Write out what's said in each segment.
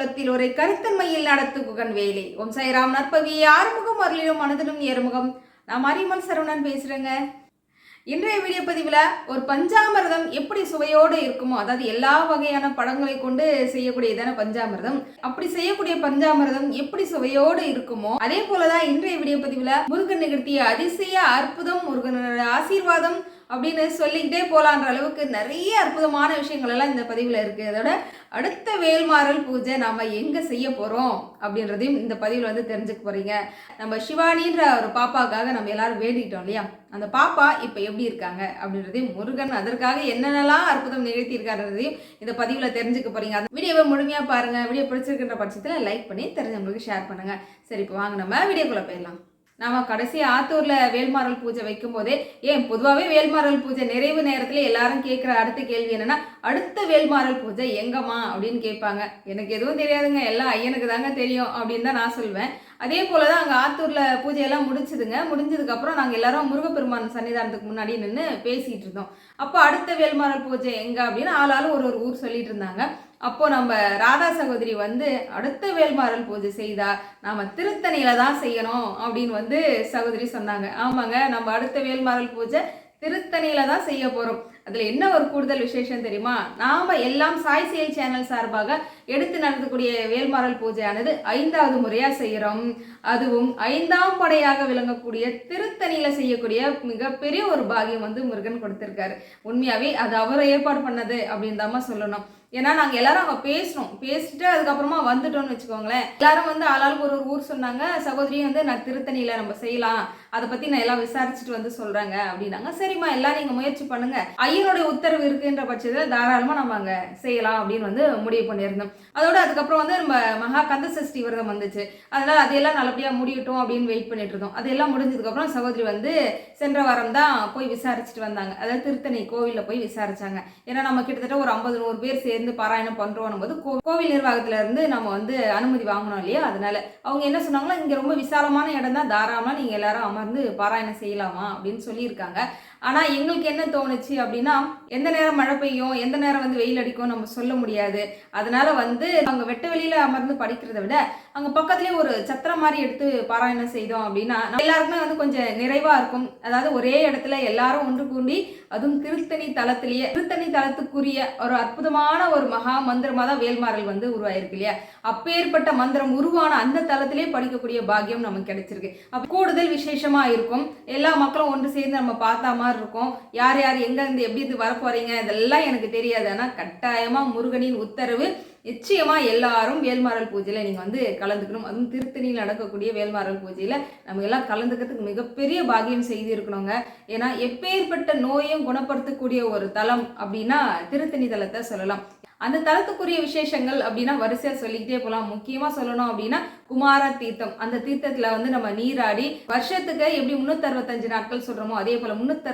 குலத்தில் ஒரு கருத்தன்மையில் நடத்து குகன் வேலை. ஓம் சாய்ராம் நற்பவி ஆறுமுகம் அருளிலும் மனதிலும் ஏறுமுகம். நான் மரியமல் சரவணன் பேசுறேங்க. இன்றைய வீடியோ பதிவில் ஒரு பஞ்சாமிர்தம் எப்படி சுவையோடு இருக்குமோ அதாவது எல்லா வகையான பழங்களை கொண்டு செய்யக்கூடியதான பஞ்சாமிர்தம். அப்படி செய்யக்கூடிய பஞ்சாமிர்தம் எப்படி சுவையோடு இருக்குமோ அதே போலதான் இன்றைய வீடியோ பதிவில் முருகன் நிகழ்த்திய அதிசய அற்புதம் முருகனோட ஆசீர்வாதம் அப்படின்னு சொல்லிக்கிட்டே போகலான்ற அளவுக்கு நிறைய அற்புதமான விஷயங்கள் எல்லாம் இந்த பதிவில் இருக்கு. அதோட அடுத்த வேல்மாறல் பூஜை நம்ம எங்க செய்ய போறோம் அப்படின்றதையும் இந்த பதிவில் வந்து தெரிஞ்சுக்க போறீங்க. நம்ம சிவானின்ற ஒரு பாப்பாக்காக நம்ம எல்லாரும் வேண்டிக்கிட்டோம் இல்லையா? அந்த பாப்பா இப்போ எப்படி இருக்காங்க அப்படின்றதையும் முருகன் அதற்காக என்னென்னலாம் அற்புதம் நிகழ்த்தியிருக்காருன்றதையும் இந்த பதிவில் தெரிஞ்சுக்க போறீங்க. அந்த வீடியோவை முழுமையாக பாருங்க. வீடியோ பிடிச்சிருக்கின்ற பட்சத்தில் லைக் பண்ணி தெரிஞ்சவங்களுக்கு ஷேர் பண்ணுங்க. சரி இப்போ வாங்க. நம்ம வீடியோக்குள்ள போயிடலாம். நாம் கடைசி ஆத்தூரில் வேல்மாறல் பூஜை வைக்கும் போதே ஏன் பொதுவாகவே வேல்மாறல் பூஜை நிறைவு நேரத்தில் எல்லாரும் கேட்குற அடுத்த கேள்வி என்னென்னா அடுத்த வேல்மாறல் பூஜை எங்கம்மா அப்படின்னு கேட்பாங்க. எனக்கு எதுவும் தெரியாதுங்க எல்லாம் ஐயனுக்கு தாங்க தெரியும் அப்படின்னு தான் நான் சொல்வேன். அதே போல தான் அங்கே ஆத்தூரில் பூஜையெல்லாம் முடிச்சுதுங்க. முடிஞ்சதுக்கப்புறம் நாங்கள் எல்லாரும் முருகப்பெருமான் சன்னிதானத்துக்கு முன்னாடி நின்று பேசிகிட்டு இருந்தோம். அப்போ அடுத்த வேல்மாறல் பூஜை எங்கே அப்படின்னு ஆளாலும் ஒரு ஒரு ஊர் சொல்லிட்டு இருந்தாங்க. அப்போ நம்ம ராதா சகோதரி வந்து அடுத்த வேல்மாறல் பூஜை செய்தா நாம திருத்தணியில தான் செய்யணும் அப்படின்னு வந்து சகோதரி சொன்னாங்க. ஆமாங்க நம்ம அடுத்த வேல்மாறல் பூஜை திருத்தணியில தான் செய்ய போறோம். அதுல என்ன ஒரு கூடுதல் விசேஷம் தெரியுமா? நாம எல்லாம் சாய் செயல் சேனல் சார்பாக எடுத்து நடத்தக்கூடிய வேல்மாறல் பூஜையானது ஐந்தாவது முறையா செய்யறோம். அதுவும் ஐந்தாம் படையாக விளங்கக்கூடிய திருத்தணியில செய்யக்கூடிய மிகப்பெரிய ஒரு பாகியம் வந்து முருகன் கொடுத்திருக்காரு. உண்மையாவே அது அவர் ஏற்பாடு பண்ணது அப்படின்னு தாம்மா சொல்லணும். ஏன்னா நாங்கள் எல்லாரும் அங்கே பேசினோம் பேசிட்டு அதுக்கப்புறமா வந்துட்டோம்னு வச்சுக்கோங்களேன். எல்லாரும் வந்து ஆளாளுக்கு ஒரு ஒரு ஊர் சொன்னாங்க சகோதரியும் வந்து நான் திருத்தணியில் நம்ம செய்யலாம். அதை பற்றி நான் எல்லாம் விசாரிச்சுட்டு வந்து சொல்கிறாங்க அப்படின்னாங்க. சரிம்மா எல்லாம் நீங்கள் முயற்சி பண்ணுங்க. ஐயனுடைய உத்தரவு இருக்குன்ற பட்சத்தில் தாராளமாக நம்ம அங்கே செய்யலாம் அப்படின்னு வந்து முடிவு பண்ணியிருந்தோம். அதோட அதுக்கப்புறம் வந்து நம்ம மகா கந்த சஷ்டி விரதம் வந்துச்சு. அதனால அதையெல்லாம் நல்லபடியாக முடியட்டும் அப்படின்னு வெயிட் பண்ணிட்டு இருந்தோம். அதெல்லாம் முடிஞ்சதுக்கப்புறம் சகோதரி வந்து சென்ற வாரம் தான் போய் விசாரிச்சுட்டு வந்தாங்க. அதாவது திருத்தணி கோவிலில் போய் விசாரிச்சாங்க. ஏன்னா நம்ம கிட்டத்தட்ட ஒரு ஐம்பது நூறு பேர் சேர்ந்து பாராயணம் பண்றோம் போது கோவில் நிர்வாகத்துல இருந்து நம்ம வந்து அனுமதி வாங்கணும் இல்லையா? அதனால அவங்க என்ன சொன்னாங்கன்னா இங்க ரொம்ப விசாலமான இடம் தான் தாராளமா நீங்க எல்லாரும் அமர்ந்து பாராயணம் செய்யலாமா அப்படின்னு சொல்லியிருக்காங்க. ஆனால் எங்களுக்கு என்ன தோணுச்சு அப்படின்னா எந்த நேரம் மழை பெய்யும் எந்த நேரம் வந்து வெயில் அடிக்கும் நம்ம சொல்ல முடியாது. அதனால வந்து அங்கே வெட்ட வெளியில் அமர்ந்து படிக்கிறத விட அங்கே பக்கத்துலேயே ஒரு சத்திரம் மாதிரி எடுத்து பாராயணம் செய்தோம் அப்படின்னா எல்லாருக்குமே வந்து கொஞ்சம் நிறைவாக இருக்கும். அதாவது ஒரே இடத்துல எல்லாரும் ஒன்று கூண்டி அதுவும் திருத்தணி தளத்திலேயே திருத்தணி தலத்துக்குரிய ஒரு அற்புதமான ஒரு மகா மந்திரமாக தான் வேல்மாறல் வந்து உருவாயிருக்கு இல்லையா? அப்பேற்பட்ட மந்திரம் உருவான அந்த தளத்திலே படிக்கக்கூடிய பாக்கியம் நமக்கு கிடைச்சிருக்கு. அப்போ கூடுதல் விசேஷமாக இருக்கும். எல்லா மக்களும் ஒன்று சேர்ந்து நம்ம பார்த்தாமா மாதிரி இருக்கும் யார் யார் எங்க இருந்து எப்படி இது வரப்போறீங்க? இதெல்லாம் எனக்கு தெரியாது. ஆனால் கட்டாயமாக முருகனின் உத்தரவு நிச்சயமாக எல்லாரும் வேல்மாறல் பூஜையில் நீங்கள் வந்து கலந்துக்கணும். அதுவும் திருத்தணியில் நடக்கக்கூடிய வேல்மாறல் பூஜையில் நம்ம எல்லாம் கலந்துக்கிறதுக்கு மிகப்பெரிய பாகியம் செய்து இருக்கணுங்க ஏன்னா எப்பேற்பட்ட நோயும் குணப்படுத்தக்கூடிய ஒரு தலம் அப்படின்னா திருத்தணி தலத்தை சொல்லலாம். அந்த தலத்துக்குரிய விசேஷங்கள் அப்படின்னா வரிசையா சொல்லிக்கிட்டே போகலாம் முக்கியமா சொல்லணும் அப்படின்னா குமார தீர்த்தம். அந்த தீர்த்தத்துல வந்து நம்ம நீராடி வருஷத்துக்கு எப்படி முன்னூத்தி நாட்கள் சொல்றோமோ அதே போல முன்னூத்தி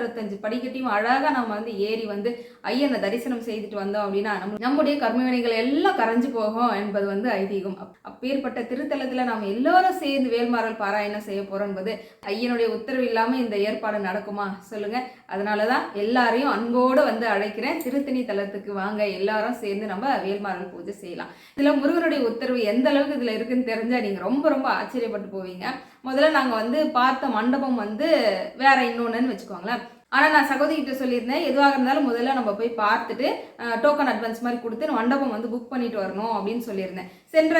படிக்கட்டையும் அழகா நம்ம வந்து ஏறி வந்து ஐயனை தரிசனம் செய்துட்டு வந்தோம் அப்படின்னா நம்ம நம்முடைய கர்மவினைகள் எல்லாம் கரைஞ்சு போகும் என்பது வந்து ஐதீகம். அப்- அப்பேற்பட்ட திருத்தலத்துல நாம் எல்லாரும் சேர்ந்து வேல்மாறல் பாராயணம் செய்ய போறோம் என்பது ஐயனுடைய உத்தரவு இல்லாம இந்த ஏற்பாடு நடக்குமா? சொல்லுங்க. அதனாலதான் எல்லாரையும் அன்போடு வந்து அழைக்கிறேன். திருத்தணி தலத்துக்கு வாங்க. எல்லாரும் சேர்ந்து நம்ம வேல்மாறல் பூஜை செய்யலாம். இதில் முருகனுடைய உத்தரவு எந்த அளவுக்கு இதில் இருக்குன்னு தெரிஞ்சா நீங்கள் ரொம்ப ரொம்ப ஆச்சரியப்பட்டு போவீங்க. முதல்ல நாங்கள் வந்து பார்த்த மண்டபம் வந்து வேற இன்னொன்றுன்னு வச்சுக்கோங்களேன். ஆனால் நான் சகோதரிகிட்ட சொல்லியிருந்தேன் எதுவாக இருந்தாலும் முதல்ல நம்ம போய் பார்த்துட்டு டோக்கன் அட்வான்ஸ் மாதிரி கொடுத்து மண்டபம் வந்து புக் பண்ணிட்டு வரணும் அப்படின்னு சொல்லியிருந்தேன். சென்ற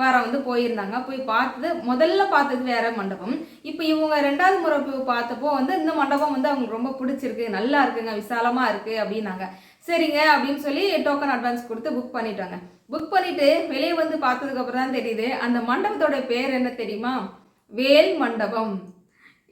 வாரம் வந்து போயிருந்தாங்க. போய் பார்த்தது முதல்ல பார்த்தது வேற மண்டபம். இப்போ இவங்க ரெண்டாவது முறை பார்த்தப்போ வந்து இந்த மண்டபம் வந்து அவங்களுக்கு ரொம்ப பிடிச்சிருக்கு நல்லா இருக்குங்க விசாலமாக இருக்குது அப்படின்னாங்க. சரிங்க அப்படின்னு சொல்லி டோக்கன் அட்வான்ஸ் கொடுத்து புக் பண்ணிட்டாங்க. புக் பண்ணிட்டு வெளியே வந்து பார்த்ததுக்கு அப்புறம் தான் தெரியுது அந்த மண்டபத்தோட பேர் என்ன தெரியுமா? வேல் மண்டபம்.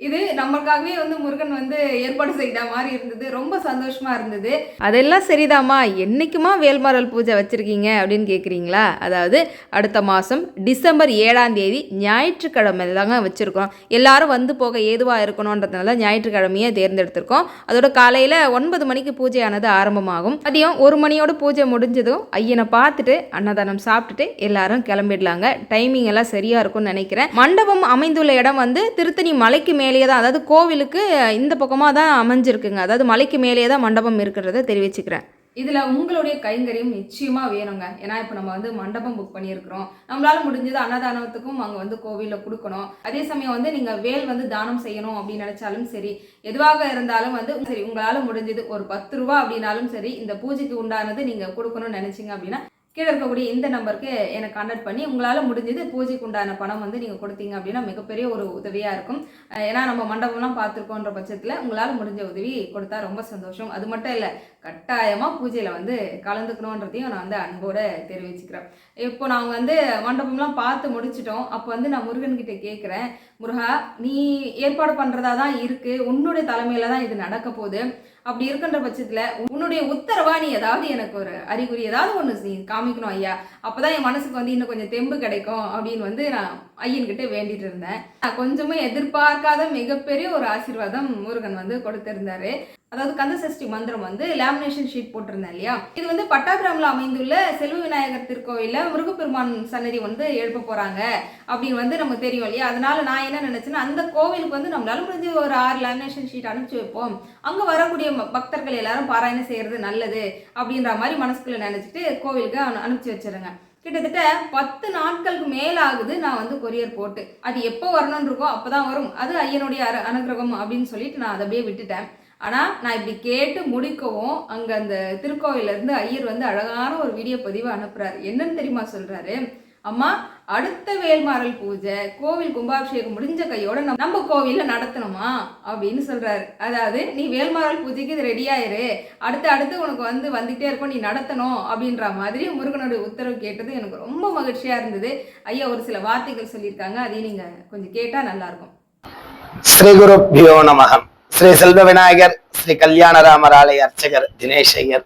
இது நம்மளுக்காகவே வந்து முருகன் வந்து ஏற்பாடு செய்த மாதிரி இருந்தது. ரொம்ப சந்தோஷமா இருந்தது. அதெல்லாம் சரிதாம்மா. என்னைக்குமா வேல்மாரல் பூஜை வச்சிருக்கீங்க அப்படின்னு கேட்குறீங்களா அதாவது அடுத்த மாதம் டிசம்பர் ஏழாம் தேதி ஞாயிற்றுக்கிழமை தாங்க வச்சுருக்கோம். எல்லாரும் வந்து போக ஏதுவாக இருக்கணுன்றதுனால ஞாயிற்றுக்கிழமையே தேர்ந்தெடுத்திருக்கோம். அதோட காலையில் ஒன்பது மணிக்கு பூஜையானது ஆரம்பமாகும். மதியம் ஒரு மணியோட பூஜை முடிஞ்சதும் ஐயனை பார்த்துட்டு அன்னதானம் சாப்பிட்டுட்டு எல்லாரும் கிளம்பிடலாங்க. டைமிங் எல்லாம் சரியா இருக்கும்னு நினைக்கிறேன். மண்டபம் அமைந்துள்ள இடம் வந்து திருத்தணி மலைக்கு மேலேயே தான் அதாவது கோவிலுக்கு இந்த பக்கமாக தான் அமைஞ்சிருக்குங்க. அதாவது மலைக்கு மேலேயே தான் மண்டபம் இருக்கிறத தெரிவிச்சுக்கிறேன். இதில் உங்களுடைய கைங்கரியம் நிச்சயமாக வேணுங்க. ஏன்னா இப்போ நம்ம வந்து மண்டபம் புக் பண்ணியிருக்கிறோம். நம்மளால முடிஞ்சது அன்னதானத்துக்கும் அங்கே வந்து கோவிலில் கொடுக்கணும். அதே சமயம் வந்து நீங்கள் வேல் வந்து தானம் செய்யணும் அப்படின்னு நினச்சாலும் சரி எதுவாக இருந்தாலும் வந்து சரி உங்களால் முடிஞ்சது ஒரு பத்து ரூபா அப்படின்னாலும் சரி இந்த பூஜைக்கு உண்டானது நீங்கள் கொடுக்கணும்னு நினச்சிங்க அப்படின்னா கீழே இருக்கக்கூடிய இந்த நம்பருக்கு எனக்கு கான்டாக்ட் பண்ணி உங்களால் முடிஞ்சது பூஜைக்கு உண்டான பணம் வந்து நீங்கள் கொடுத்தீங்க அப்படின்னா மிகப்பெரிய ஒரு உதவியாக இருக்கும். ஏன்னா நம்ம மண்டபம்லாம் பார்த்துருக்கோன்ற பட்சத்தில் உங்களால் முடிஞ்ச உதவி கொடுத்தா ரொம்ப சந்தோஷம். அது மட்டும் இல்லை கட்டாயமாக பூஜையில் வந்து கலந்துக்கணுன்றதையும் நான் வந்து அன்போடு தெரிவிச்சுக்கிறேன். இப்போ நாங்கள் வந்து மண்டபம்லாம் பார்த்து முடிச்சிட்டோம். அப்போ வந்து நான் முருகன்கிட்ட கேட்குறேன் முருகா நீ ஏற்பாடு பண்ணுறதா தான் இருக்குது உன்னுடைய தலைமையில் தான் இது நடக்க போகுது. அப்படி இருக்கின்ற பட்சத்தில் உன்னுடைய உத்தரவா நீ ஏதாவது எனக்கு ஒரு அறிகுறி ஏதாவது ஒன்று நீ காமிக்கணும் ஐயா. அப்போ தான் என் மனசுக்கு வந்து இன்னும் கொஞ்சம் தெம்பு கிடைக்கும் அப்படின்னு வந்து நான் ஐயன்கிட்ட வேண்டிட்டு இருந்தேன். கொஞ்சமும் எதிர்பார்க்காத மிகப்பெரிய ஒரு ஆசீர்வாதம் முருகன் வந்து கொடுத்திருந்தாரு. அதாவது கந்த சஷ்டி மந்திரம் வந்து லேமினேஷன் ஷீட் போட்டிருந்தேன் இல்லையா? இது வந்து பட்டாபிராமில் அமைந்துள்ள செல்வ விநாயகர் திருக்கோவிலில் முருகப்பெருமான் சன்னதி வந்து எழுப்ப போறாங்க அப்படின்னு வந்து நமக்கு தெரியும் இல்லையா? அதனால நான் என்ன நினைச்சேன்னா அந்த கோவிலுக்கு வந்து நம்மளால முடிஞ்ச ஒரு ஆறு லேமினேஷன் ஷீட் அனுப்பிச்சு வைப்போம். அங்க வரக்கூடிய பக்தர்கள் எல்லாரும் பாராயணம் செய்யறது நல்லது அப்படின்ற மாதிரி மனசுக்குள்ள நினைச்சிட்டு கோவிலுக்கு அனு- அனுப்பிச்சு வச்சிருங்க. கிட்டத்தட்ட பத்து நாட்களுக்கு மேலாகுது நான் வந்து கொரியர் போட்டு. அது எப்போ வரணும்னு இருக்கோ அப்பதான் வரும். அது ஐயனுடைய அரு அனுகிரகம் அப்படின்னு சொல்லிட்டு நான் அதை அப்படியே விட்டுட்டேன். ஆனால் நான் இப்படி கேட்டு முடிக்கவும் அங்கே அந்த திருக்கோவிலேருந்து ஐயர் வந்து அழகான ஒரு வீடியோ பதிவு அனுப்புகிறார் என்னன்னு தெரியுமா சொல்கிறாரு அம்மா அடுத்த வேல்மாறல் பூஜை கோவில் கும்பாபிஷேகம் முடிஞ்ச கையோட நம்ம- நம்ம நடத்தணுமா? அப்படின்னு சொல்கிறாரு அதாவது நீ வேல்மாறல் பூஜைக்கு இது ரெடி அடுத்து அடுத்து உனக்கு வந்து வந்துகிட்டே இருக்கும் நீ நடத்தணும் அப்படின்ற மாதிரி முருகனுடைய உத்தரவு கேட்டது எனக்கு ரொம்ப மகிழ்ச்சியாக இருந்தது. ஐயா ஒரு சில வார்த்தைகள் சொல்லியிருக்காங்க. அதையும் நீங்கள் கொஞ்சம் கேட்டால் நல்லாயிருக்கும். ஸ்ரீ குருப்பியோ நமகம் ஸ்ரீ செல்வ விநாயகர் ஸ்ரீ கல்யாணராமர் ஆலய அர்ச்சகர் தினேஷ் ஐயர்.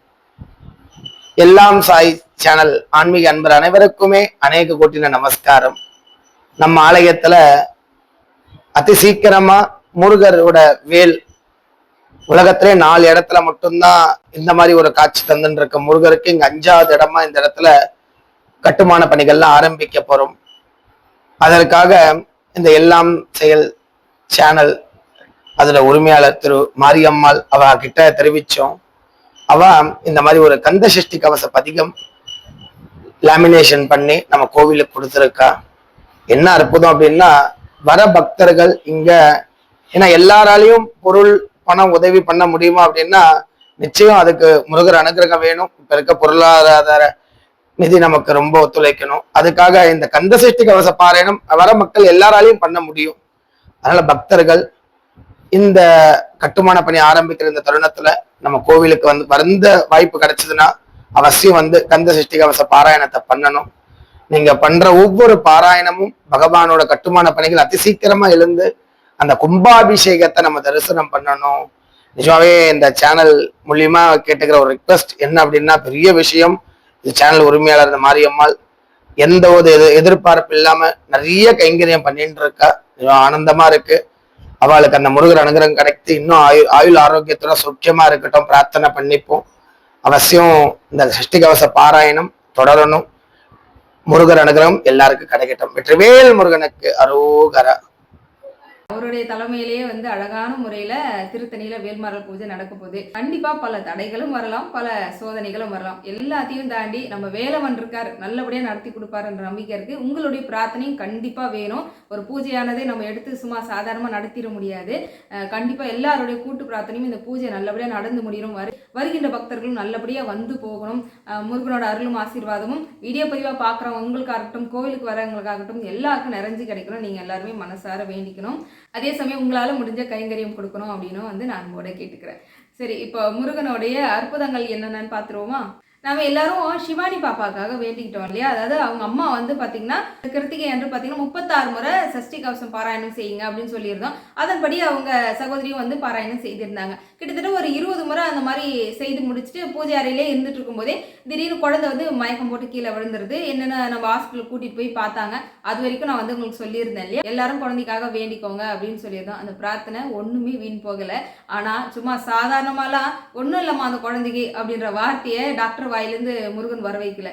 எல்லாம் சாய் சேனல் ஆன்மீக அன்பர் அனைவருக்குமே அநேக கோட்டின நமஸ்காரம். நம்ம ஆலயத்துல அதி சீக்கிரமா முருகரோட வேல் உலகத்திலே நாலு இடத்துல மட்டும்தான் இந்த மாதிரி ஒரு காட்சி தந்துட்டு இருக்க முருகருக்கு இங்க அஞ்சாவது இடமா இந்த இடத்துல கட்டுமான பணிகள்லாம் ஆரம்பிக்க போறோம். அதற்காக இந்த எல்லாம் செயல் சேனல் அதுல உரிமையாளர் திரு மாரியம்மாள் அவ கிட்ட தெரிவிச்சோம். அவ இந்த மாதிரி ஒரு கந்த சஷ்டி கவச பதிகம் லேமினேஷன் பண்ணி நம்ம கோவிலுக்கு கொடுத்துருக்கா. என்ன அற்புதம் அப்படின்னா வர பக்தர்கள் இங்க ஏன்னா எல்லாராலையும் பொருள் பணம் உதவி பண்ண முடியுமா அப்படின்னா நிச்சயம் அதுக்கு முருகர் அனுகிரகம் வேணும். இப்ப இருக்க பொருளாதார நிதி நமக்கு ரொம்ப ஒத்துழைக்கணும். அதுக்காக இந்த கந்த சஷ்டி கவச பாராயணம் வர மக்கள் எல்லாராலையும் பண்ண முடியும். அதனால பக்தர்கள் இந்த கட்டுமான பணி ஆரம்பிக்கிற இந்த தருணத்துல நம்ம கோவிலுக்கு வந்து வந்த வாய்ப்பு கிடைச்சதுன்னா அவசியம் வந்து கந்த சஷ்டி கவச பாராயணத்தை பண்ணணும். நீங்க பண்ற ஒவ்வொரு பாராயணமும் பகவானோட கட்டுமான பணிகள் அதி சீக்கிரமா எழுந்து அந்த கும்பாபிஷேகத்தை நம்ம தரிசனம் பண்ணணும். நிஜமாவே இந்த சேனல் மூலியமா கேட்டுக்கிற ஒரு ரிக்வெஸ்ட் என்ன அப்படின்னா பெரிய விஷயம் இந்த சேனல் உரிமையாளர் இந்த மாரியம்மாள் எந்த ஒரு எதிர்பார்ப்பு இல்லாம நிறைய கைங்கரியம் பண்ணிட்டு இருக்கா. ஆனந்தமா இருக்கு. அவளுக்கு அந்த முருகர் அனுகிரகம் கிடைத்து இன்னும் ஆயுள் ஆயுள் ஆரோக்கியத்தோட சுக்கியமா இருக்கட்டும் பிரார்த்தனை பண்ணிப்போம். அவசியம் இந்த சஷ்டி கவச பாராயணம் தொடரணும். முருகர் அனுகிரகம் எல்லாருக்கும் கிடைக்கட்டும். வெற்றிவேல் முருகனுக்கு அரோகரா. அவருடைய தலைமையிலேயே வந்து அழகான முறையில திருத்தணியில வேல்மாரல் பூஜை நடக்க போகுது. கண்டிப்பா பல தடைகளும் வரலாம் பல சோதனைகளும் வரலாம். எல்லாத்தையும் தாண்டி நம்ம வேலவன் இருக்கார் நல்லபடியா நடத்தி கொடுப்பாருன்ற நம்பிக்கை இருக்கு. உங்களுடைய பிரார்த்தனையும் கண்டிப்பா வேணும். ஒரு பூஜையானதை நம்ம எடுத்து சும்மா சாதாரணமா நடத்திட முடியாது. கண்டிப்பாக கண்டிப்பா எல்லாருடைய கூட்டு பிரார்த்தனையும் இந்த பூஜை நல்லபடியா நடந்து முடியும். வரு வருகின்ற பக்தர்களும் நல்லபடியா வந்து போகணும். முருகனோட அருளும் ஆசீர்வாதமும் வீடியோ பதிவா பாக்குறவங்க உங்களுக்காகட்டும் கோவிலுக்கு வரவங்களுக்காகட்டும் எல்லாருக்கும் நிறைஞ்சு கிடைக்கணும். நீங்க எல்லாருமே மனசார வேண்டிக்கணும். அதே சமயம் உங்களால முடிஞ்ச கைங்கரியம் கொடுக்கணும் அப்படின்னு வந்து நான் உங்களோட கேட்டுக்கிறேன். சரி இப்போ முருகனுடைய அற்புதங்கள் என்னென்னு பார்த்துருவோமா நம்ம எல்லாரும் சிவானி பாப்பாக்காக வேண்டிக்கிட்டோம் இல்லையா? அதாவது அவங்க அம்மா வந்து பார்த்தீங்கன்னா கிருத்திகை என்று பார்த்தீங்கன்னா முப்பத்தாறு முறை சஷ்டி கவசம் பாராயணம் செய்யுங்க அப்படின்னு சொல்லியிருந்தோம். அதன்படி அவங்க சகோதரியும் வந்து பாராயணம் செய்திருந்தாங்க. கிட்டத்தட்ட ஒரு இருபது முறை அந்த மாதிரி செய்து முடிச்சுட்டு பூஜை அறையிலே இருந்துட்டு இருக்கும்போதே திடீர்னு குழந்தை வந்து மயக்கம் போட்டு கீழே விழுந்துருது. என்னென்ன நம்ம ஹாஸ்பிட்டல் கூட்டிட்டு போய் பார்த்தாங்க. அது வரைக்கும் நான் வந்து உங்களுக்கு சொல்லியிருந்தேன் இல்லையா? எல்லாரும் குழந்தைக்காக வேண்டிக்கோங்க அப்படின்னு சொல்லியிருந்தோம். அந்த பிரார்த்தனை ஒண்ணுமே வீண் போகலை. ஆனால் சும்மா சாதாரணமாலாம் ஒன்றும் இல்லைம்மா அந்த குழந்தைக்கு அப்படின்ற வார்த்தையை டாக்டர் வாயிலேருந்து முருகன் வர வைக்கல.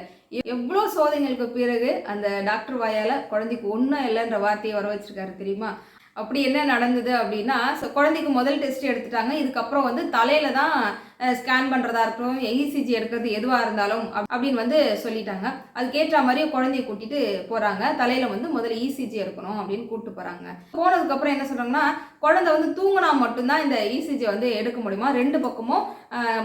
எவ்வளோ சோதனைகளுக்கு பிறகு அந்த டாக்டர் வாயால் குழந்தைக்கு ஒன்றும் இல்லைன்ற வார்த்தையை வர வச்சிருக்காரு தெரியுமா? அப்படி என்ன நடந்தது அப்படின்னா குழந்தைக்கு முதல் டெஸ்ட் எடுத்துட்டாங்க. இதுக்கப்புறம் வந்து தலையில தான் ஸ்கேன் பண்ணுறதா இருக்கட்டும் இசிஜி எடுக்கிறது எதுவாக இருந்தாலும் அப்படின்னு வந்து சொல்லிட்டாங்க. அதுக்கேற்ற மாதிரியே குழந்தைய கூட்டிட்டு போகிறாங்க தலையில் வந்து முதல்ல இசிஜி எடுக்கணும் அப்படின்னு கூப்பிட்டு போகிறாங்க போனதுக்கப்புறம் என்ன சொல்கிறாங்கன்னா குழந்தை வந்து தூங்கினா மட்டும்தான் இந்த இசிஜி வந்து எடுக்க முடியுமா? ரெண்டு பக்கமும்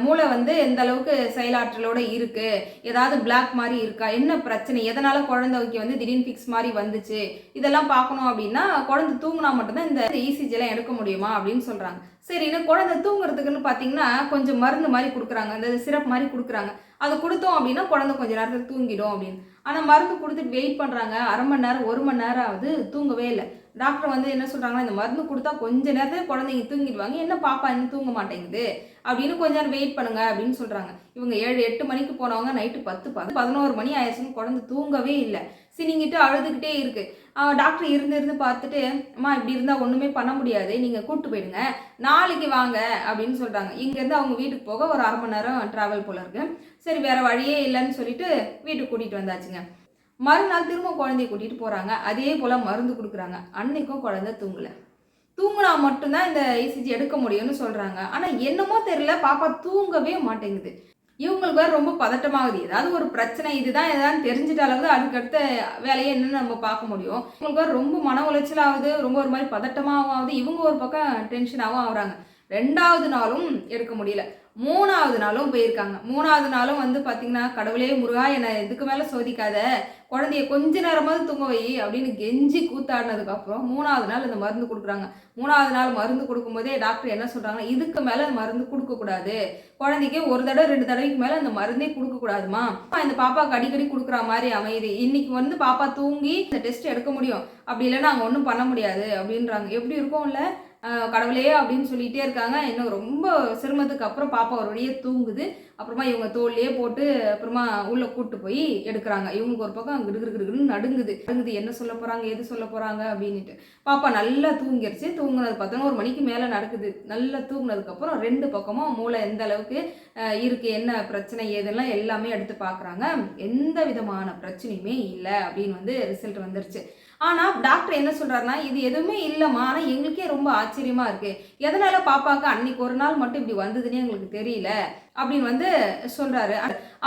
மூளை வந்து எந்த அளவுக்கு செயலாற்றலோட இருக்குது ஏதாவது பிளாக் மாதிரி இருக்கா? என்ன பிரச்சனை? எதனால் குழந்தைக்கு வந்து திடீர்னு ஃபிக்ஸ் மாதிரி வந்துச்சு? இதெல்லாம் பார்க்கணும் அப்படின்னா குழந்தை தூங்கினா மட்டும்தான் இந்த இசிஜி எல்லாம் எடுக்க முடியுமா அப்படின்னு சொல்கிறாங்க சரின்னு குழந்தை தூங்குறதுக்குன்னு பார்த்தீங்கன்னா கொஞ்சம் மருந்து மாதிரி கொடுக்குறாங்க. அந்த சிரப் மாதிரி கொடுக்குறாங்க. அதை கொடுத்தோம் அப்படின்னா குழந்தை கொஞ்சம் நேரத்தில் தூங்கிடும் அப்படின்னு. ஆனால் மருந்து கொடுத்துட்டு வெயிட் பண்ணுறாங்க அரை மணி நேரம் ஒரு மணி நேரம் ஆகுது தூங்கவே இல்லை. டாக்டர் வந்து என்ன சொல்கிறாங்கன்னா இந்த மருந்து கொடுத்தா கொஞ்ச நேரத்தில் குழந்தைங்க தூங்கிடுவாங்க. என்ன பாப்பா இன்னும் தூங்க மாட்டேங்குது? அப்படின்னு கொஞ்ச நேரம் வெயிட் பண்ணுங்க அப்படின்னு சொல்கிறாங்க இவங்க ஏழு எட்டு மணிக்கு போனவங்க நைட்டு பத்து பத்து பதினோரு மணி ஆயிடுச்சுன்னு குழந்தை தூங்கவே இல்லை. சினிங்கிட்டு அழுதுகிட்டே இருக்கு. டாக்டர் இருந்து இருந்து பார்த்துட்டு அம்மா இப்படி இருந்தால் ஒன்றுமே பண்ண முடியாது. நீங்கள் கூப்பிட்டு போயிடுங்க. நாளைக்கு வாங்க. அப்படின்னு சொல்கிறாங்க இங்கேருந்து அவங்க வீட்டுக்கு போக ஒரு அரை மணி நேரம் ட்ராவல் போல இருக்கு. சரி வேறு வழியே இல்லைன்னு சொல்லிட்டு வீட்டுக்கு கூட்டிகிட்டு வந்தாச்சுங்க. மறுநாள் திரும்ப குழந்தைய கூட்டிகிட்டு போகிறாங்க அதே போல் மருந்து கொடுக்குறாங்க. அன்னைக்கும் குழந்தை தூங்கலை. தூங்கினா மட்டும்தான் இந்த இசிஜி எடுக்க முடியும்னு சொல்கிறாங்க ஆனால் என்னமோ தெரியல பாப்பா தூங்கவே மாட்டேங்குது. இவங்களுக்கு வேற ரொம்ப பதட்டமாகுது. ஏதாவது ஒரு பிரச்சனை இதுதான் ஏதாவது தெரிஞ்சிட்டாலாவது அதுக்கடுத்த வேலையை என்னென்னு நம்ம பார்க்க முடியும். இவங்களுக்கு வேறு ரொம்ப மன உளைச்சலாகுது ரொம்ப ஒரு மாதிரி பதட்டமாகவும் ஆகுது. இவங்க ஒரு பக்கம் டென்ஷனாகவும் ஆகுறாங்க. ரெண்டாவது நாளும் எடுக்க முடியல. மூணாவது நாளும் போயிருக்காங்க. மூணாவது நாளும் வந்து பார்த்தீங்கன்னா கடவுளே முருகா என்னை இதுக்கு மேலே சோதிக்காத. குழந்தைய கொஞ்ச நேரமாவது தூங்க வை அப்படின்னு கெஞ்சி கூத்தாடினதுக்கு அப்புறம் மூணாவது நாள் இந்த மருந்து கொடுக்குறாங்க. மூணாவது நாள் மருந்து கொடுக்கும்போதே டாக்டர் என்ன சொல்கிறாங்கன்னா இதுக்கு மேலே மருந்து கொடுக்கக்கூடாது. குழந்தைக்கு ஒரு தடவை ரெண்டு தடவைக்கு மேலே அந்த மருந்தே கொடுக்கக்கூடாதுமா. இந்த பாப்பாவுக்கு அடிக்கடி கொடுக்குற மாதிரி அமையுது. இன்னைக்கு வந்து பாப்பா தூங்கி இந்த டெஸ்ட் எடுக்க முடியும். அப்படி இல்லைன்னா நாங்கள் ஒன்றும் பண்ண முடியாது. அப்படின்றாங்க. எப்படி இருக்கும்ல? கடவுளே அப்படின்னு சொல்லிகிட்டே இருக்காங்க. இன்னும் ரொம்ப சிரமத்துக்கு அப்புறம் பாப்பா ஒரு வழியே தூங்குது. அப்புறமா இவங்க தோல்லையே போட்டு அப்புறமா உள்ளே கூப்பிட்டு போய் எடுக்கிறாங்க. இவங்களுக்கு ஒரு பக்கம் கிடுகிடுகிடுன்னு நடுங்குது. நடுங்குது. என்ன சொல்ல போகிறாங்க எது சொல்ல போகிறாங்க அப்படின்ட்டு பாப்பா நல்லா தூங்கிருச்சு. தூங்குனது பதினோரு மணிக்கு மேலே நடக்குது. நல்லா தூங்கினதுக்கப்புறம் ரெண்டு பக்கமும் மூளை எந்த அளவுக்கு இருக்குது என்ன பிரச்சனை ஏதெல்லாம் எல்லாமே எடுத்து பார்க்குறாங்க எந்த விதமான பிரச்சனையுமே இல்லை அப்படின்னு வந்து ரிசல்ட் வந்துருச்சு. ஆனால் டாக்டர் என்ன சொல்கிறாருன்னா இது எதுவுமே இல்லைம்மா ஆனால் எங்களுக்கே ரொம்ப ஆச்சரியமாக இருக்குது எதனால் பாப்பாக்கு அன்னைக்கு ஒரு நாள் மட்டும் இப்படி வந்ததுன்னு எங்களுக்கு தெரியல அப்படின்னு வந்து சொல்கிறாரு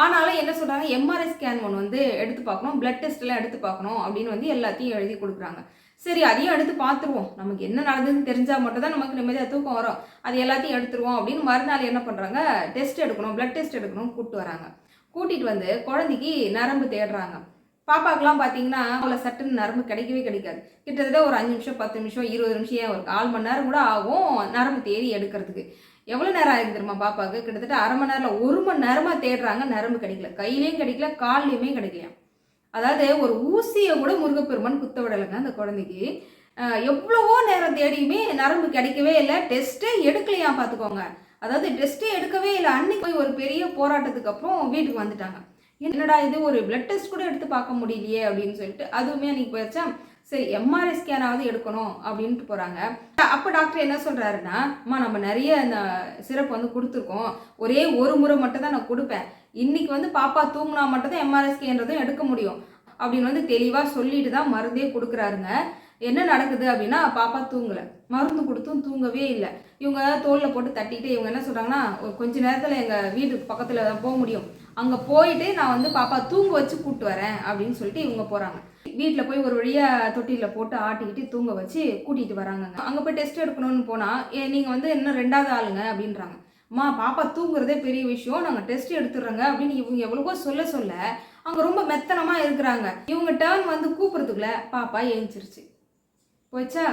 ஆனாலும் என்ன சொல்கிறாங்க எம்ஆர்ஐ ஸ்கேன் ஒன்று வந்து எடுத்து பார்க்கணும் பிளட் டெஸ்ட்லாம் எல்லாம் எடுத்து பார்க்கணும் அப்படின்னு வந்து எல்லாத்தையும் எழுதி கொடுக்குறாங்க. சரி அதையும் எடுத்து பார்த்துருவோம். நமக்கு என்ன நடந்ததுன்னு தெரிஞ்சால் மட்டும் தான் நமக்கு நிம்மதியாக தூக்கம் வரும். அது எல்லாத்தையும் எடுத்துருவோம் அப்படின்னு மறுநாள் என்ன பண்ணுறாங்க டெஸ்ட் எடுக்கணும் பிளட் டெஸ்ட் எடுக்கணும் கூப்பிட்டு வராங்க. கூட்டிகிட்டு வந்து குழந்தைக்கு நரம்பு தேடுறாங்க. பாப்பாக்கெல்லாம் பார்த்தீங்கன்னா அவ்வளோ சட்டுன்னு நரம்பு கிடைக்கவே கிடைக்காது. கிட்டத்தட்ட ஒரு அஞ்சு நிமிஷம் பத்து நிமிஷம் இருபது நிமிஷம் ஏன் ஒரு கால் மணி நேரம் கூட ஆகும் நரம்பு தேடி எடுக்கிறதுக்கு. எவ்வளோ நேரம் ஆகுது தெரியுமா பாப்பாவுக்கு? கிட்டத்தட்ட அரை மணி நேரம் ஒரு மணி நேரமாக தேடுறாங்க நரம்பு கிடைக்கல. கையிலையும் கிடைக்கல கால்லையுமே கிடைக்கலையாம் அதாவது ஒரு ஊசியை கூட முருகப்பெருமான் குத்த விடலைங்க அந்த குழந்தைக்கு. எவ்வளவோ நேரம் தேடியுமே நரம்பு கிடைக்கவே இல்லை. டெஸ்ட்டே எடுக்கலையாம் பார்த்துக்கோங்க அதாவது டெஸ்ட்டே எடுக்கவே இல்லை. அன்னைக்கு போய் ஒரு பெரிய போராட்டத்துக்கு அப்புறம் வீட்டுக்கு வந்துட்டாங்க. என்னடா இது? ஒரு பிளட் டெஸ்ட் கூட எடுத்து பார்க்க முடியலையே அப்படின்னு சொல்லிட்டு அதுவுமே அன்றைக்கி போயிடுச்சா சரி எம்ஆர்ஐ ஸ்கேனாவது எடுக்கணும் அப்படின்ட்டு போகிறாங்க அப்போ டாக்டர் என்ன சொல்கிறாருன்னா அம்மா நம்ம நிறைய இந்த சிறப்பு வந்து கொடுத்துருக்கோம். ஒரே ஒரு முறை மட்டும் தான் நான் கொடுப்பேன். இன்னைக்கு வந்து பாப்பா தூங்கினா மட்டும் தான் எம்ஆர்ஐ ஸ்கேன்றதும் எடுக்க முடியும். அப்படின்னு வந்து தெளிவாக சொல்லிட்டு தான் மருந்தே கொடுக்குறாருங்க. என்ன நடக்குது அப்படின்னா பாப்பா தூங்கலை. மருந்து கொடுத்தும் தூங்கவே இல்லை. இவங்க தோலில் போட்டு தட்டிட்டு இவங்க என்ன சொல்கிறாங்கன்னா கொஞ்ச நேரத்தில் எங்கள் வீட்டுக்கு பக்கத்தில் தான் போக முடியும். அங்கே போயிட்டு நான் வந்து பாப்பா தூங்க வச்சு கூப்பிட்டு வரேன் அப்படின்னு சொல்லிட்டு இவங்க போகிறாங்க வீட்டில் போய் ஒரு வழியாக தொட்டியில் போட்டு ஆட்டிக்கிட்டு தூங்க வச்சு கூட்டிகிட்டு வராங்க. அங்கே போய் டெஸ்ட் எடுக்கணும்னு போனால் நீங்கள் வந்து இன்னும் ரெண்டாவது ஆளுங்க? அப்படின்றாங்க. அம்மா பாப்பா தூங்குறதே பெரிய விஷயம். நாங்கள் டெஸ்ட் எடுத்துடுறோங்க அப்படின்னு இவங்க எவ்வளவோ சொல்ல சொல்ல அங்கே ரொம்ப மெத்தனமாக இருக்கிறாங்க. இவங்க டேர்ன் வந்து கூப்பிட்றதுக்குள்ள பாப்பா ஏஞ்சிருச்சு. போச்சா?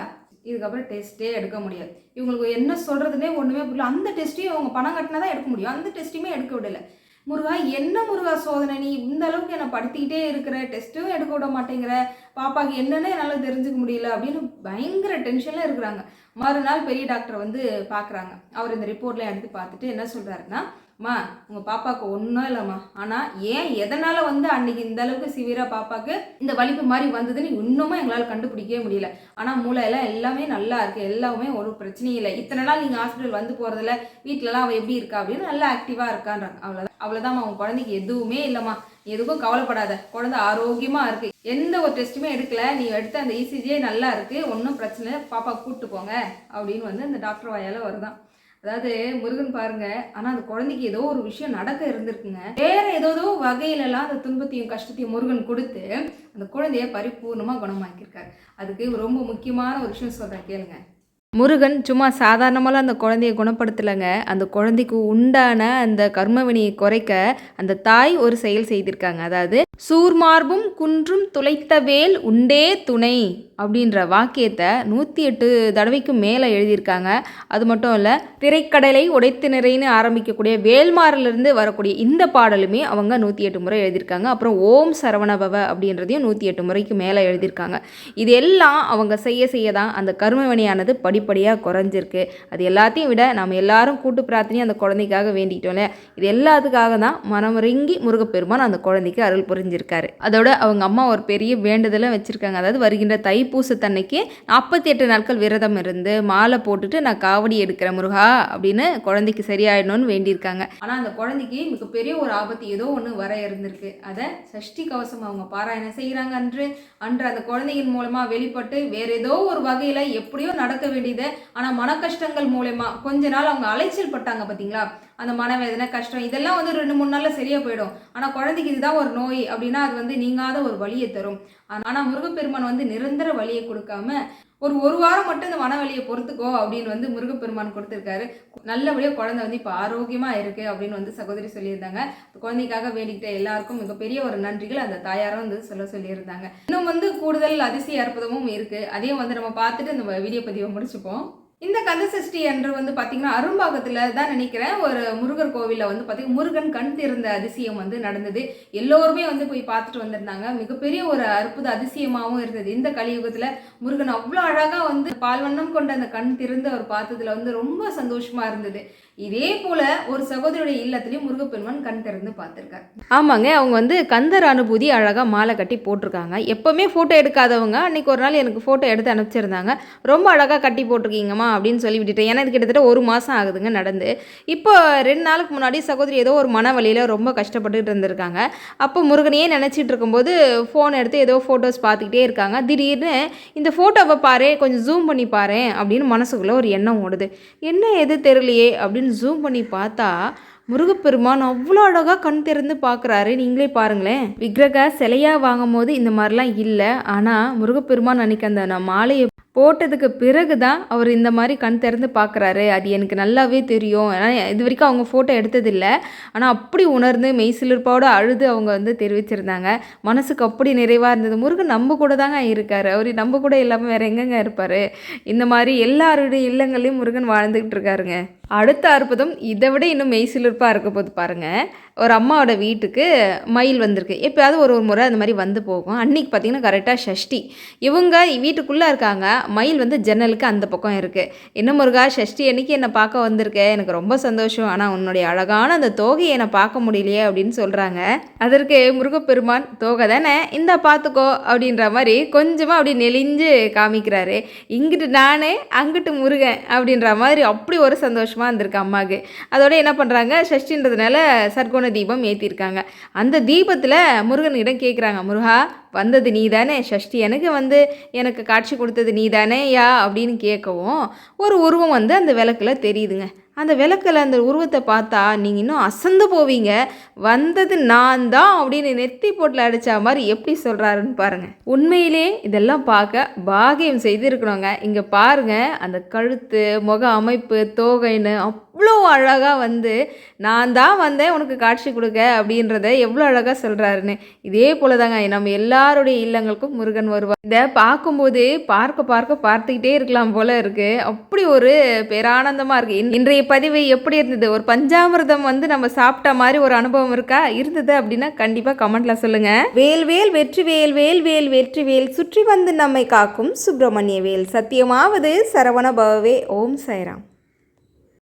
இதுக்கப்புறம் டெஸ்ட்டே எடுக்க முடியாது. இவங்களுக்கு என்ன சொல்கிறதுனே ஒன்றுமே புரியல. அந்த டெஸ்ட்டையும் அவங்க பணம் கட்டினா தான் எடுக்க முடியும். அந்த டெஸ்ட்டையுமே எடுக்க விடலை. முருகா என்ன முருகா சோதனை நீ? இந்த அளவுக்கு என்னை படுத்திக்கிட்டே இருக்கிற டெஸ்ட்டும் எடுக்க விட மாட்டேங்கிற பாப்பாக்கு என்னென்ன என்னால் தெரிஞ்சுக்க முடியல அப்படின்னு பயங்கர டென்ஷனில் இருக்கிறாங்க. மறுநாள் பெரிய டாக்டர் வந்து பார்க்குறாங்க அவர் இந்த ரிப்போர்ட்லாம் எடுத்து பார்த்துட்டு என்ன சொல்கிறாருன்னா அம்மா உங்கள் பாப்பாவுக்கு ஒன்றும் இல்லைம்மா. ஆனால் ஏன் எதனால் வந்து அன்றைக்கி இந்த அளவுக்கு சிவியராக பாப்பாவுக்கு இந்த வலிப்பு மாதிரி வந்ததுன்னு இன்னுமே எங்களால் கண்டுபிடிக்கவே முடியல. ஆனால் மூளையெல்லாம் எல்லாமே நல்லா இருக்குது எல்லாமே ஒரு பிரச்சனையும் இல்லை. இத்தனை நாள் நீங்கள் ஹாஸ்பிட்டல் வந்து போகிறதில்ல வீட்டிலலாம் அவள் எப்படி இருக்கா அப்படின்னு நல்லா ஆக்டிவாக இருக்கான்றாங்க. அவ்வளோதான் அவ்வளோதாம்மா உன் குழந்தைக்கு எதுவுமே இல்லைம்மா. எதுக்கும் கவலைப்படாத. குழந்தை ஆரோக்கியமாக இருக்குது எந்த ஒரு டெஸ்ட்டுமே எடுக்கல. நீ எடுத்த அந்த இசிஜியே நல்லா இருக்குது ஒன்றும் பிரச்சனை பாப்பா கூப்பிட்டு போங்க அப்படின்னு வந்து அந்த டாக்டர் வாயால் வருதான். அதாவது முருகன் பாருங்க ஆனா அந்த குழந்தைக்கு ஏதோ ஒரு விஷயம் நடக்க இருந்திருக்குங்க. வேற ஏதோ வகையில எல்லாம் அந்த துன்பத்தையும் கஷ்டத்தையும் முருகன் கொடுத்து அந்த குழந்தைய பரிபூர்ணமா குணமாக்கியிருக்காரு. அதுக்கு ரொம்ப முக்கியமான ஒரு விஷயம் சொல்றேன் கேளுங்க. முருகன் சும்மா சாதாரணமாக அந்த குழந்தைய குணப்படுத்தலைங்க. அந்த குழந்தைக்கு உண்டான அந்த கர்மவினியை குறைக்க அந்த தாய் ஒரு செயல் செய்திருக்காங்க. அதாவது சூர்மார்பும் குன்றும் துளைத்த வேல் உண்டே துணை அப்படின்ற வாக்கியத்தை நூற்றி எட்டு தடவைக்கும் மேலே எழுதியிருக்காங்க. அது மட்டும் இல்லை திரைக்கடலை உடைத்து நிறைன்னு ஆரம்பிக்கக்கூடிய வேல்மாரிலிருந்து வரக்கூடிய இந்த பாடலுமே அவங்க நூற்றி எட்டு முறை எழுதியிருக்காங்க. அப்புறம் ஓம் சரவணபவ அப்படின்றதையும் நூற்றி எட்டு முறைக்கு மேலே எழுதியிருக்காங்க. இது எல்லாம் அவங்க செய்ய செய்ய தான் அந்த கர்மவினையானது படிப்படியாக குறைஞ்சிருக்கு. அது எல்லாத்தையும் விட நம்ம எல்லாரும் கூட்டு பிரார்த்தனையும் அந்த குழந்தைக்காக வேண்டிக்கிட்டோம்ல இது எல்லாத்துக்காக தான் மனமுறங்கி முருகப்பெருமான் அந்த குழந்தைக்கு அருள் புரிஞ்சிருக்காரு. அதோட அவங்க அம்மா ஒரு பெரிய வேண்டுதலும் வச்சுருக்காங்க. அதாவது வருகின்ற தைப்பூசத்தன்னைக்கு நாற்பத்தி எட்டு நாட்கள் விரதம் இருந்து மாலை போட்டுட்டு நான் காவடி எடுக்கிறேன் முருகா அப்படின்னு குழந்தைக்கு சரியாயிடணும்னு வேண்டியிருக்காங்க. ஆனால் அந்த குழந்தைக்கு மிகப்பெரிய ஒரு ஆபத்து ஏதோ ஒன்று வர இருந்திருக்கு. அதை சஷ்டி கவசம் அவங்க பாராயணம் செய்கிறாங்க அன்று. அன்று அந்த குழந்தையின் மூலமாக வெளிப்பட்டு வேற ஏதோ ஒரு வகையில் எப்படியோ நடக்க தெரியுது. ஆனால் மன கஷ்டங்கள் மூலயமா கொஞ்ச நாள் அவங்க அலைச்சல் பட்டாங்க பார்த்தீங்களா அந்த மனவேதனை கஷ்டம் இதெல்லாம் வந்து ரெண்டு மூணு நாளில் சரியாக போயிடும். ஆனால் குழந்தைக்கு இதுதான் ஒரு நோய் அப்படின்னா அது வந்து நீங்காத ஒரு வழியை தரும். ஆனால் முருகப்பெருமான் வந்து நிரந்தர வழியை கொடுக்காம ஒரு ஒரு வாரம் மட்டும் இந்த மனவழியை பொறுத்துக்கோ அப்படின்னு வந்து முருகப்பெருமான் கொடுத்துருக்காரு. நல்லபடியாக குழந்தை வந்து இப்போ ஆரோக்கியமாக இருக்குது அப்படின்னு வந்து சகோதரி சொல்லியிருந்தாங்க. குழந்தைக்காக வேண்டிக்கிட்ட எல்லாருக்கும் மிகப்பெரிய ஒரு நன்றிகள் அந்த தாயாரும் வந்து சொல்ல சொல்லியிருந்தாங்க. இன்னும் வந்து கூடுதல் அதிசய அற்புதமும் இருக்குது அதையும் வந்து நம்ம பார்த்துட்டு இந்த வீடியோ பதிவை முடிச்சுப்போம். இந்த கந்த சஷ்டி என்று வந்து பார்த்தீங்கன்னா அரும்பாகத்தில் தான் நினைக்கிறேன். ஒரு முருகர் கோவிலில் வந்து பார்த்தீங்கன்னா முருகன் கண் திறந்த அதிசயம் வந்து நடந்தது. எல்லோருமே வந்து போய் பார்த்துட்டு வந்திருந்தாங்க. மிகப்பெரிய ஒரு அற்புத அதிசயமாகவும் இருந்தது. இந்த கலியுகத்தில் முருகன் அவ்வளோ அழகாக வந்து பால்வண்ணம் கொண்ட அந்த கண் திறந்து அவர் பார்த்ததுல வந்து ரொம்ப சந்தோஷமாக இருந்தது. இதே போல ஒரு சகோதரியுடைய இல்லத்திலையும் முருகப்பெருமான் கண் திறந்து பார்த்துருக்காரு. ஆமாங்க அவங்க வந்து கந்தர் அனுபூதி அழகாக மாலை கட்டி போட்டிருக்காங்க. எப்போவுமே ஃபோட்டோ எடுக்காதவங்க அன்னைக்கு ஒரு நாள் எனக்கு ஃபோட்டோ எடுத்து அனுப்பிச்சிருந்தாங்க. ரொம்ப அழகாக கட்டி போட்டிருக்கீங்கம்மா அப்படின்னு சொல்லி விட்டுட்டேன். ஏன்னா இது கிட்டத்தட்ட ஒரு மாதம் ஆகுதுங்க நடந்து. இப்போ ரெண்டு நாளுக்கு முன்னாடி சகோதரி ஏதோ ஒரு மன வழியில் ரொம்ப கஷ்டப்பட்டுக்கிட்டு இருந்திருக்காங்க. அப்போ முருகனையே நினச்சிட்டு இருக்கும்போது ஃபோன் எடுத்து ஏதோ ஃபோட்டோஸ் பார்த்துக்கிட்டே இருக்காங்க. திடீர்னு இந்த ஃபோட்டோவை பாரு கொஞ்சம் ஜூம் பண்ணி பாரு அப்படின்னு மனசுக்குள்ளே ஒரு எண்ணம் ஓடுது. என்ன எது தெரியலையே அப்படின்னு ஜூம் பண்ணி பார்த்தா முருகப்பெருமான் அவ்வளோ அழகாக கண் திறந்து பார்க்குறாரு. நீங்களே பாருங்களேன். விக்கிரக சிலையாக வாங்கும் போது இந்த மாதிரிலாம் இல்லை. ஆனால் முருகப்பெருமான் அன்னைக்கு அந்த நான் மாலையை போட்டதுக்கு பிறகு தான் அவர் இந்த மாதிரி கண் திறந்து பார்க்குறாரு. அது எனக்கு நல்லாவே தெரியும். ஏன்னா இது வரைக்கும் அவங்க ஃபோட்டோ எடுத்ததில்லை. ஆனால் அப்படி உணர்ந்து மெய்சிலிருப்போடு அழுது அவங்க வந்து தெரிவிச்சிருந்தாங்க. மனசுக்கு அப்படி நிறைவாக இருந்தது. முருகன் நம்ம கூட தாங்க இருக்கார். அவர் நம்ம கூட இல்லாமல் வேறு எங்கெங்க இருப்பார்? இந்த மாதிரி எல்லாருடைய இல்லங்களையும் முருகன் வாழ்ந்துக்கிட்டு இருக்காருங்க. அடுத்த அற்புதம் இதை விட இன்னும் மெய்சிலிருப்பாக இருக்க போது பாருங்கள் ஒரு அம்மாவோட வீட்டுக்கு மயில் வந்திருக்கு. எப்போயாவது ஒரு ஒரு முறை அந்த மாதிரி வந்து போகும். அன்னைக்கு பார்த்தீங்கன்னா கரெக்டாக ஷஷ்டி. இவங்க வீட்டுக்குள்ளே இருக்காங்க. மயில் வந்து ஜன்னலுக்கு அந்த பக்கம் இருக்குது என்ன முருகா ஷஷ்டி அன்னைக்கு என்னை பார்க்க வந்திருக்க? எனக்கு ரொம்ப சந்தோஷம். ஆனால் உன்னுடைய அழகான அந்த தோகையை என்னை பார்க்க முடியலையே அப்படின்னு சொல்கிறாங்க அதற்கு முருகப்பெருமான் தோகை தானே? இந்த பார்த்துக்கோ அப்படின்ற மாதிரி கொஞ்சமாக அப்படி நெளிஞ்சு காமிக்கிறாரு. இங்கிட்டு நானே அங்கிட்டு முருகன் அப்படின்ற மாதிரி அப்படி ஒரு சந்தோஷமாக இருந்திருக்கு அம்மாவுக்கு. அதோட என்ன பண்ணுறாங்க ஷஷ்டின்றதுனால சர்க்கோண தீபம் ஏற்றிருக்காங்க அந்த தீபத்தில் முருகனிடம் கேட்குறாங்க முருகா வந்தது நீ தானே ஷஷ்டி எனக்கு வந்து எனக்கு காட்சி கொடுத்தது நீ தானே யா அப்படின்னு கேட்கவும் ஒரு உருவம் வந்து அந்த விளக்கில் தெரியுதுங்க. அந்த விளக்கில் அந்த உருவத்தை பார்த்தா நீங்கள் இன்னும் அசந்து போவீங்க. வந்தது நான் தான் அப்படின்னு நெத்தி போட்டில் அடித்த மாதிரி எப்படி சொல்கிறாருன்னு பாருங்கள் உண்மையிலே இதெல்லாம் பார்க்க பாகியம் செய்திருக்கணுங்க இங்கே பாருங்கள் அந்த கழுத்து முக அமைப்பு தோகைன்னு அவ்வளோ அழகாக வந்து நான் தான் வந்தேன் உனக்கு காட்சி கொடுக்க அப்படின்றத எவ்வளோ அழகாக சொல்கிறாருன்னு இதே போல தாங்க நம்ம எல்லாருடைய இல்லங்களுக்கும் முருகன் வருவார். இதை பார்க்கும்போது பார்க்க பார்க்க பார்த்துக்கிட்டே இருக்கலாம் போல இருக்குது அப்படி ஒரு பேரானந்தமாக இருக்குது இன்றைய பதிவு எப்படி இருந்தது? ஒரு பஞ்சாமிரதம் வந்து நம்ம சாப்பிட்ட மாதிரி ஒரு அனுபவம் இருக்கா? இருந்தது அப்படின்னா கண்டிப்பாக கமெண்ட்ல சொல்லுங்க. வேல் வேல் வெற்றி வேல் வேல் வேல் வெற்றி வேல் சுற்றி வந்து நம்மை காக்கும் சுப்பிரமணிய வேல். சத்தியமாவது சரவண பவவே. ஓம் சாய்ராம்.